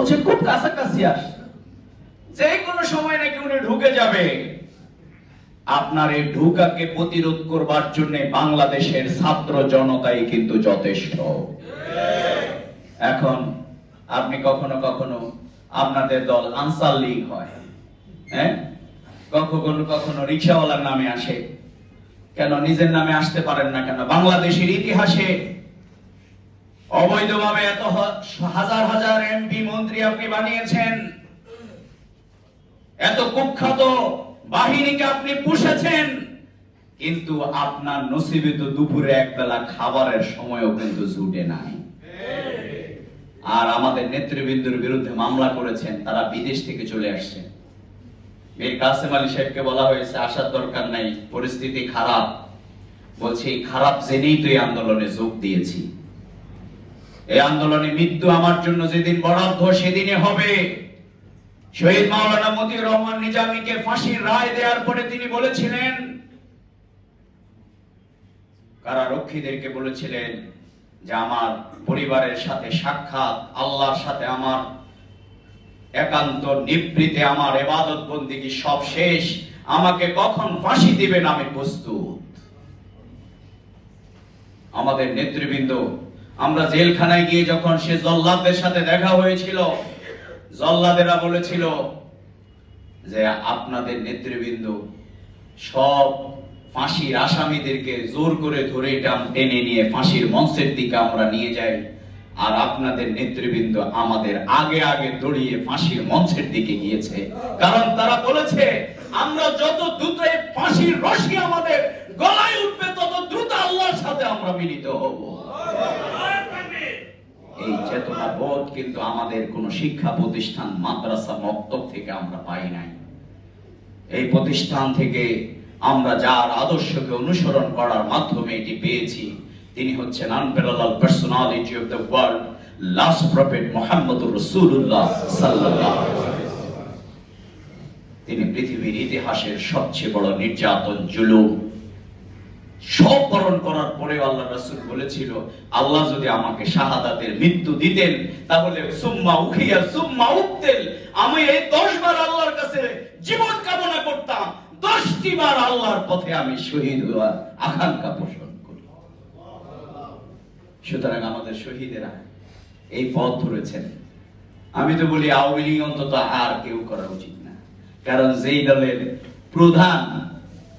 বলছে খুব কাছাকাছি আস, যে কোনো সময় নাকি উনি ঢুকে যাবে। আপনার এই ঢুকাকে প্রতিরোধ করবার জন্য বাংলাদেশের ছাত্র জনতাই কিন্তু যথেষ্ট। এখন আপনি কখনো কখনো আপনাদের দল আনসার লীগ হয় হ্যাঁ? কখনো কখনো রিক্সাওয়ালার নামে আসে। কেন নিজের নামে আসতে পারেন না কেন? বাংলাদেশের ইতিহাসে অবৈধভাবে এত হাজার হাজার এমপি মন্ত্রী আপনি বানিয়েছেন। এত কুখ্যাত বাহিনীকে আপনি পুষেছেন। কিন্তু আপনার নসিবে তো দুপুরে একবেলা খাবারের সময়ও কিন্তু জুটে নাই। আর আমাদের নেতৃবৃন্দর বিরুদ্ধে মামলা করেছেন, তারা বিদেশ থেকে চলে আসছেন। মীর কাসেম আলী সাহেবকে বলা হয়েছে, আসার দরকার নাই, পরিস্থিতি খারাপ। বলছে, খারাপ জেনেই তো এই আন্দোলনে যোগ দিয়েছি। এই আন্দোলনে মৃত্যু আমার জন্য যেদিন বরাদ্দ সেদিনে হবে। শহীদ মাওলানা মতিউর রহমান নিজামীকে ফাঁসির রায় দেওয়ার পরে তিনি বলেছিলেন কারারক্ষীদেরকে বলেছিলেন যে আমার পরিবারের সাথে সাক্ষাৎ, আল্লাহর সাথে আমার একান্ত নিবৃতে, আমার এবাদত বন্দিগি সব শেষ? আমাকে কখন ফাঁসি দিবেন আমি প্রস্তুত? আমাদের নেতৃবৃন্দ আমরা জেলখানায় গিয়ে যখন সে জল্লাদদের সাথে দেখা হয়েছিল, জল্লাদেরা বলেছিল যে আপনাদের নেতৃবৃন্দ সব ফাঁসির আসামিদেরকে জোর করে ধরে টান টেনে নিয়ে ফাঁসির মঞ্চের দিকে আমরা নিয়ে যাই, আর আপনাদের নেতৃবৃন্দ আমাদের আগে আগে দড়িয়ে ফাঁসির মঞ্চের দিকে গিয়েছে। কারণ তারা বলেছে, আমরা যত দ্রুত ফাঁসির রশি আমাদের গলায় উঠবে, তত দ্রুত আল্লাহর সাথে আমরা মিলিত হব। এই চেতনা বোধ কিন্তু আমাদের কোন শিক্ষা প্রতিষ্ঠান মাদ্রাসা মক্তব থেকে আমরা পাই নাই এই প্রতিষ্ঠান থেকে আমরা যার আদর্শকে অনুসরণ করার মাধ্যমে এটি পেয়েছি, তিনি হচ্ছেন unparalleled personality of the world last prophet সাল্লাল্লাহু আলাইহি ওয়াসাল্লাম। তিনি পৃথিবীর ইতিহাসের সবচেয়ে বড় নির্যাতন, জুলুম সব বরণ করার পরে আল্লাহ রাসূল বলেছিল, আল্লাহ যদি আমাকে শাহাদাতের মৃত্যু দিতেন, তাহলে সুম্মা উখিয়া, সুম্মা উকতেল আমি এই 10 বার আল্লাহর কাছে জীবন কামনা করতাম 10টি বার আল্লাহর পথে আমি শহীদ হওয়ার আকাঙ্ক্ষা পোষণ করি। সুতরাং আমাদের শহীদেরা এই পথ ধরেছেন। আমি তো বলি, আওয়ামী লীগ অন্তত আর কেউ করা উচিত না। কারণ যেই দলের প্রধান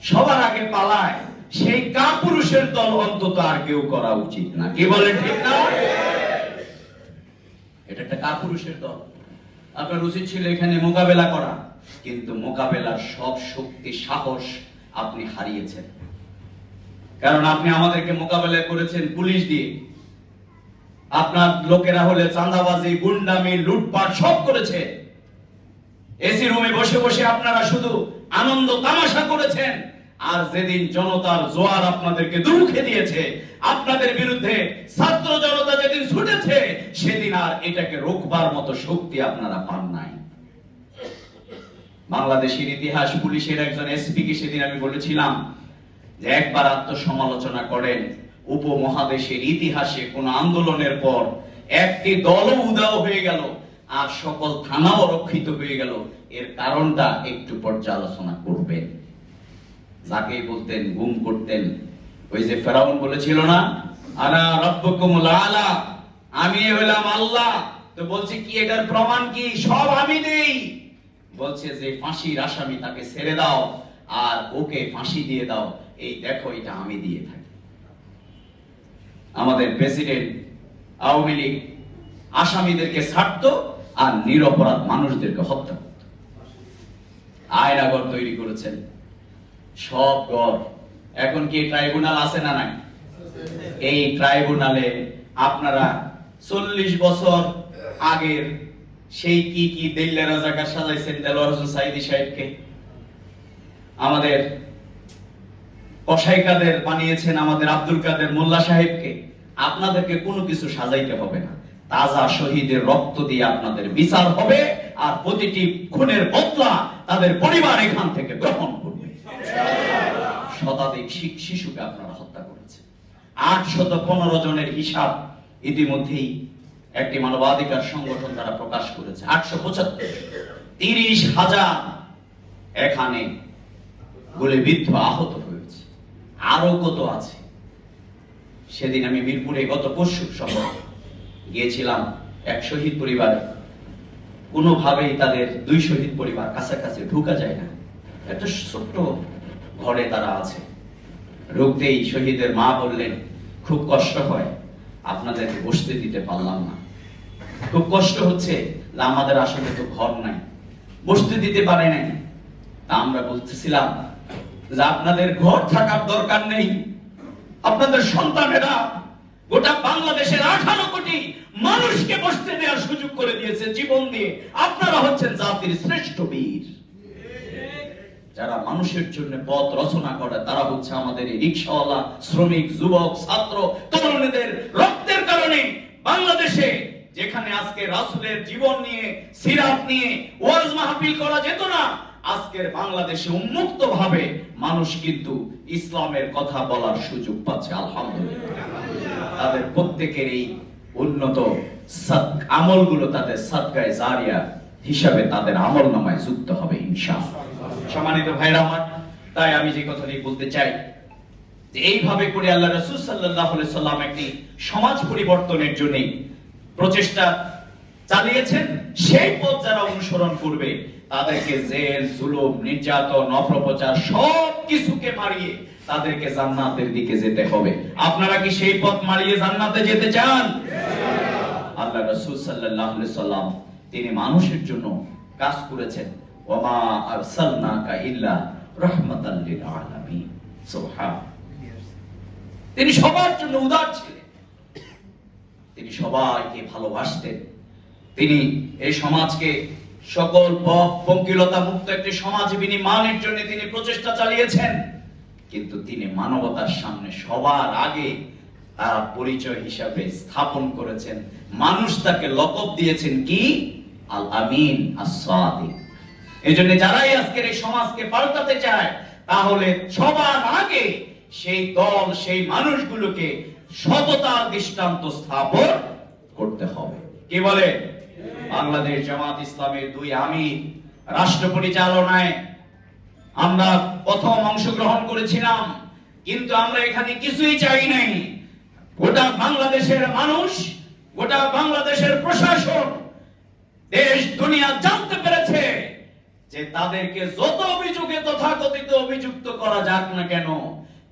সবার আগে পালায় সেই কাপুরুষের দল অন্তত আর কেউ করা উচিত না। কি বলেন ঠিক না? এটা একটা কাপুরুষের দল। আপনার উচিত ছিল এখানে মোকাবেলা করা, কিন্তু মোকাবেলার সব শক্তি, সাহস আপনি হারিয়েছেন। কারণ আপনি আমাদেরকে মোকাবেলা করেছেন পুলিশ দিয়ে। আপনার লোকেরা হলে চাঁদাবাজি, গুন্ডামি, লুটপাট সব করেছে। এসি রুমে বসে বসে আপনারা শুধু আনন্দ, তামাশা করেছেন। আর যেদিন জনতার জোয়ার আপনাদেরকে দুরুখে দিয়েছে, আপনাদের বিরুদ্ধে ছাত্র জনতা যেদিন ছুটেছে, সেদিন আর এটাকে রোকবার মতো শক্তি আপনারা পান নাই। বাংলাদেশের ইতিহাস, পুলিশের একজন এসপি কে সেদিন আমি বলেছিলাম যে একবার আত্মসমালোচনা করেন, উপমহাদেশের ইতিহাসে কোন আন্দোলনের পর একটি দলও উদাও হয়ে গেল, আর সকল থানাও রক্ষিত হয়ে গেল। এর কারণটা একটু পর্যালোচনা করবেন। যাকে বলতেন, গুম করতেন। ওই যে ফেরাউন বলেছিল না, আনা রব্বকুমুল আলা আমি হইলাম আল্লাহ। তো বলছে, কি এটার প্রমাণ কি? সব আমি দেই। বলছে যে, ফাঁসির আসামি তাকে ছেড়ে দাও, আর ওকে ফাঁসি দিয়ে দাও। এই দেখো, এটা আমি দিয়ে থাকি। আমাদের প্রেসিডেন্ট আওয়ামী লীগ আসামিদেরকে ছাড়তো আর নিরপরাধ মানুষদেরকে হত্যা করত। আয়নাগর তৈরি করেছেন। সব গড়। এখন কি ট্রাইব্যুনাল আছে না নাই? এই ট্রাইব্যুনালে আপনারা চল্লিশ বছর আগের সেই কি কি দিল্লা রাজাকার সাজাইছেন দেলোয়ার হোসেন সাইদি সাহেবকে? আমাদের কসাই কাদের বানিয়েছেন আমাদের আব্দুল কাদের মোল্লা সাহেবকে? আপনাদেরকে কোনো কিছু সাজাইতে হবে না। তাজা শহীদের রক্ত দিয়ে আপনাদের বিচার হবে আর প্রতিটি খুনের বদলা তাদের পরিবার এখান থেকে গ্রহণ শতাধিক শিশুকে আপনারা হত্যা করেছেন। আট শত পনেরো জনের হিসাব ইতিমধ্যেই একটি মানবাধিকার সংগঠন তারা প্রকাশ করেছে। আটশো পঁচাত্তর। তিরিশ হাজার এখানে গুলিবিদ্ধ আহত হয়েছে। আরও কত আছে? সেদিন আমি মিরপুরে গত পরশু সফর গিয়েছিলাম এক শহীদ পরিবারে। কোনোভাবেই তাদের দুই শহীদ পরিবার কাছাকাছি ঢুকা যায় না। একটা ছোট্ট ঘরে তারা আছে। ঢুকতেই শহীদের মা বললেন, খুব কষ্ট হয়, আপনাদেরকে বসতে দিতে পারলাম না। খুব কষ্ট হচ্ছে আমাদের আসলে তো ঘর নাই। বসতে দিতে পারে নাই। তা আমরা বলতেছিলাম যে, আপনাদের ঘর থাকার দরকার নেই। আপনাদের সন্তানেরা গোটা বাংলাদেশের আঠারো কোটি মানুষকে বসতে দেওয়ার সুযোগ করে দিয়েছে জীবন দিয়ে। আপনারা হচ্ছেন জাতির শ্রেষ্ঠ বীর। যারা মানুষের জন্য পথ রচনা করে, তারা হচ্ছে আমাদের এই রিক্সাওয়ালা, শ্রমিক, যুবক, ছাত্র, তরুণীদের রক্তের কারণে বাংলাদেশে, যেখানে আজকে রাসূলের জীবন নিয়ে, সিরাত নিয়ে ওয়াজ মাহফিল করা যেত না, আজকের বাংলাদেশে উন্মুক্ত ভাবে মানুষ কিন্তু ইসলামের কথা বলার সুযোগ পাচ্ছে, আলহামদুলিল্লাহ। তাদের প্রত্যেকের এই উন্নত আমলগুলো তাদের সৎকায় জারিয়া হিসাবে তাদের আমল নামায় যুক্ত হবে, ইনশাআল্লাহ। সম্মানিত ভাইরা আমার, তাই আমি যে কথাটি বলতে চাই এইভাবে করে আল্লাহ রাসূল আলাইহি সাল্লাম একটি সমাজ পরিবর্তনের জন্য প্রচেষ্টা চালিয়েছেন, সেই পথ যারা অনুসরণ করবে, তাদেরকে জেল, জুলুম, নির্যাতন, অপপ্রচার সব কিছুকে মারিয়ে তাদেরকে জান্নাতের দিকে যেতে হবে। আপনারা কি সেই পথ মারিয়ে জান্নাতে যেতে চান? আল্লাহ রাসূল আলাইহি সাল্লাম তিনি মানুষের জন্য কাজ করেছেন। ওমা আরসালনাকা ইল্লা রাহমাতাল লিল আলামিন সুবহান। তিনি সবার জন্য উদার ছিলেন। তিনি সবাইকে ভালোবাসতেন। তিনি এই সমাজকে সকল পঙ্কিলতা মুক্ত একটি সমাজ বিনির্মাণের জন্য তিনি প্রচেষ্টা চালিয়েছেন। কিন্তু তিনি মানবতার সামনে সবার আগে তার পরিচয় হিসাবে স্থাপন করেছেন। মানুষ তাকে লকব দিয়েছেন কি? আল আমিন আস-সাদিক। এই জন্য যারাই আজকের এই সমাজকে পাল্টাতে চায়, তাহলে সবার আগে সেই দল, সেই মানুষগুলোকে সততার দৃষ্টান্ত স্থাপন করতে হবে। কি বলে? বাংলাদেশ জামাত ইসলামের দুই আমির রাষ্ট্র পরিচালনায় আমরা প্রথম অংশগ্রহণ করেছিলাম, কিন্তু আমরা এখানে কিছুই চাই নাই। গোটা বাংলাদেশের মানুষ, গোটা বাংলাদেশের প্রশাসন, দেশ, দুনিয়া জানতে যে তাদেরকে যত অভিযোগে তথাকথিত অভিযুক্ত করা যাক না কেন,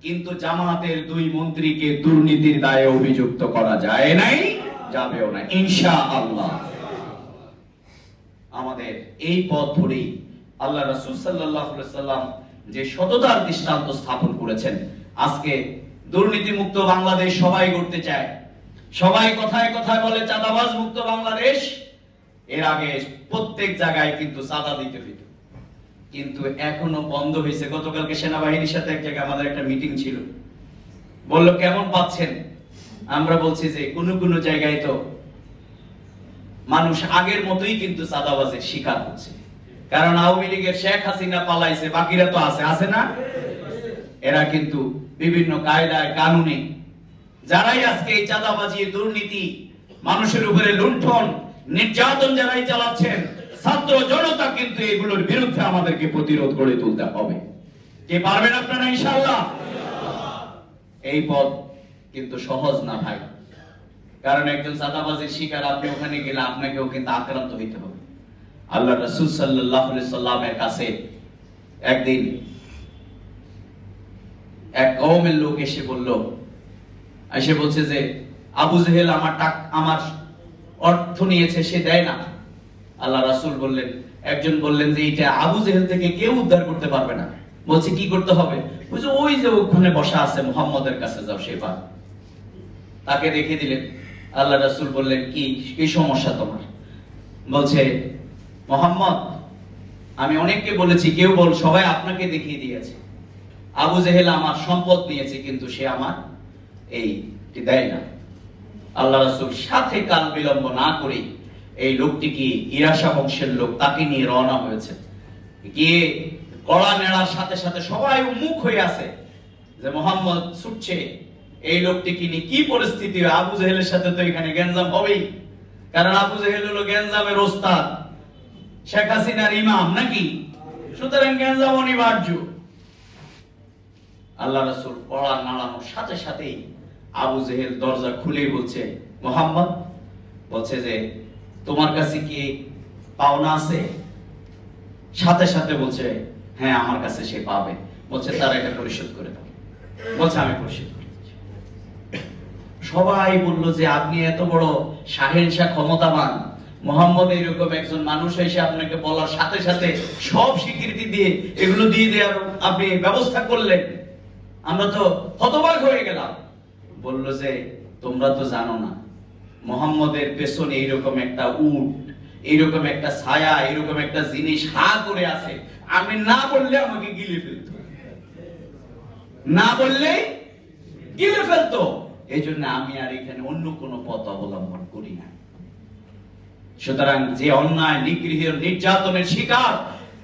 কিন্তু জামাতের দুই মন্ত্রীকে দুর্নীতির দায়ে অভিযুক্ত করা যায় নাই, যাবেও না। ইনশা আল্লাহ আমাদের এই পথ ধরেই আল্লাহ রাসূল সাল্লাম যে সততার দৃষ্টান্ত স্থাপন করেছেন, আজকে দুর্নীতি মুক্ত বাংলাদেশ সবাই করতে চায়। সবাই কথায় কথায় বলে চাঁদাবাজ মুক্ত বাংলাদেশ? এর আগে প্রত্যেক জায়গায় কিন্তু চাঁদা দিতে হইত। কিন্তু এখনও বন্ধ হয়েছে। গতকালকে সেনাবাহিনীর সাথে এক জায়গায় আমাদের একটা মিটিং ছিল। বলল, কেমন পাচ্ছেন? আমরা বলছি যে, কোনো কোনো জায়গায় তো মানুষ আগের মতোই কিন্তু চাঁদাবাজের শিকার হচ্ছে। কারণ আওয়ামী লীগের শেখ হাসিনা পালাইছে, বাকিরা তো আছে। আছে না? এরা কিন্তু বিভিন্ন কায়দায়, কানুনে, যারাই আজকে এই চাঁদাবাজি, দুর্নীতি, মানুষের উপরে লুণ্ঠন, নির্যাতন যারাই চালাচ্ছেন ছাত্র জনতা কিন্তু এগুলোর বিরুদ্ধে আমাদেরকে প্রতিরোধ গড়ে তুলতে হবে। কে পারবেন আপনারা, ইনশাআল্লাহ? এই পথ কিন্তু সহজ না ভাই। কারণ একজন চাঁদাবাজির শিকার, আপনি ওখানে গেলে আপনাকেও কিন্তু আক্রান্ত হইতে হবে। আল্লাহ রাসূল আলাইহি সাল্লামের কাছে একদিন এক কওমের লোক এসে বলল, এসে বলছে যে, আবু জেহেল আমার টাক, আমার অর্থ নিয়েছে, সে দেয় না। আল্লাহ রাসুল বললেন, একজন বললেন যে, এটা আবু জেহেল থেকে কেউ উদ্ধার করতে পারবে না। বলছে, কি করতে হবে? বলছে, ওই যে ওখানে বসা আছে মুহাম্মদের কাছে, যাও সে পার তাকে দেখিয়ে দিলেন। আল্লাহ রাসূল বললেন, কি কি সমস্যা তোমার? বলছে, মোহাম্মদ, আমি অনেককে বলেছি, কেউ বল, সবাই আপনাকে দেখিয়ে দিয়েছে। আবু জেহেল আমার সম্পদ নিয়েছে, কিন্তু সে আমার এই দেয় না। আল্লাহ রাসূল সাথে কাল বিলম্ব না করে এই লোকটি কি বংশের লোক? তাকে নিয়ে রওনা হয়েছে। গিয়ে কড়া নেড়ার সাথে সাথে সবাই মুখ হয়ে আছে যে মোহাম্মদ ছুটছে। এই লোকটি কি নিয়ে কি পরিস্থিতি? আবু জেহেলের সাথে তো এখানে গ্যাঞ্জাম হবেই। কারণ আবু জেহেল হলো গ্যাঞ্জামের ওস্তাদ, শেখ হাসিনার ইমাম নাকি? সুতরাং গ্যাঞ্জাম অনিবার্য। আল্লাহ রাসূল পড়া নাড়ানোর সাথে সাথেই আবু জেহেল দরজা খুলেই বলছে, মোহাম্মদ, বলছে যে তোমার কাছে কি পাওনা আছে? সাথে সাথে বলছে হ্যাঁ আমার কাছে সে পাবে। বলছে, তার এটা পরিশোধ করে দাও। বলছে, আমি পরিশোধ সবাই বলল যে, আপনি এত বড় শাহেনশাহ ক্ষমতাবান। মোহাম্মদ এরকম একজন মানুষ এসে আপনাকে বলার সাথে সাথে সব স্বীকৃতি দিয়ে এগুলো দিয়ে দেওয়ার আপনি ব্যবস্থা করলেন। আমরা তো হতবাক হয়ে গেলাম। বলল যে, তোমরা তো জানো না মোহাম্মদের পেছনে এইরকম একটা উট, এইরকম একটা ছায়া, এইরকম একটা জিনিস হা করে আছে। আমি না বললে আমাকে গিলে ফেলতো। না বললে গিলে ফেলতো। এই জন্য আমি আর এখানে অন্য কোনো পথ অবলম্বন করি না। সুতরাং যে অন্যায়, নিগৃহ, নির্যাতনের শিকার,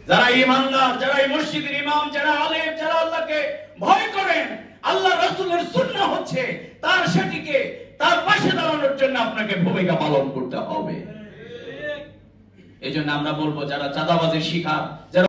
যারা ইমানদার, যারা এই মসজিদের ইমাম, যারা আলেম, যারা আল্লাহকে ভয় করেন, আল্লাহ রাসূলের সুন্নাহ হচ্ছে, তার সেটিকে তার পাশে দাঁড়ানোর জন্য আপনাকে ভূমিকা পালন করতে হবে। এই জন্য আমরা বলব যারা চাঁদাবাজির শিকার যারা